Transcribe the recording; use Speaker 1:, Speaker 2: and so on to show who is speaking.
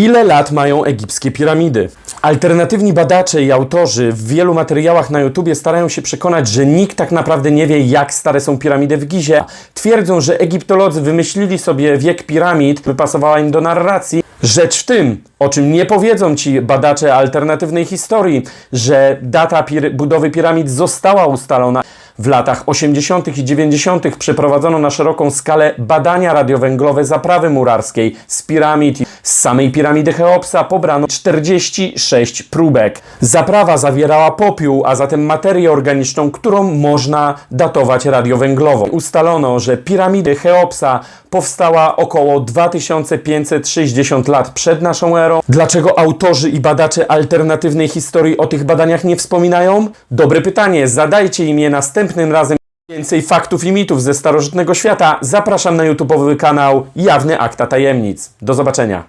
Speaker 1: Ile lat mają egipskie piramidy? Alternatywni badacze i autorzy w wielu materiałach na YouTubie starają się przekonać, że nikt tak naprawdę nie wie, jak stare są piramidy w Gizie. Twierdzą, że egiptolodzy wymyślili sobie wiek piramid, by pasowała im do narracji. Rzecz w tym, o czym nie powiedzą ci badacze alternatywnej historii, że data pir budowy piramid została ustalona. W latach 80. i 90. przeprowadzono na szeroką skalę badania radiowęglowe zaprawy murarskiej z piramid. Z samej piramidy Cheopsa pobrano 46 próbek. Zaprawa zawierała popiół, a zatem materię organiczną, którą można datować radiowęglowo. Ustalono, że piramidy Cheopsa powstała około 2560 lat przed naszą erą. Dlaczego autorzy i badacze alternatywnej historii o tych badaniach nie wspominają? Dobre pytanie, zadajcie im je następnym razem. Więcej faktów i mitów ze starożytnego świata zapraszam na YouTube'owy kanał Jawny Akta Tajemnic. Do zobaczenia.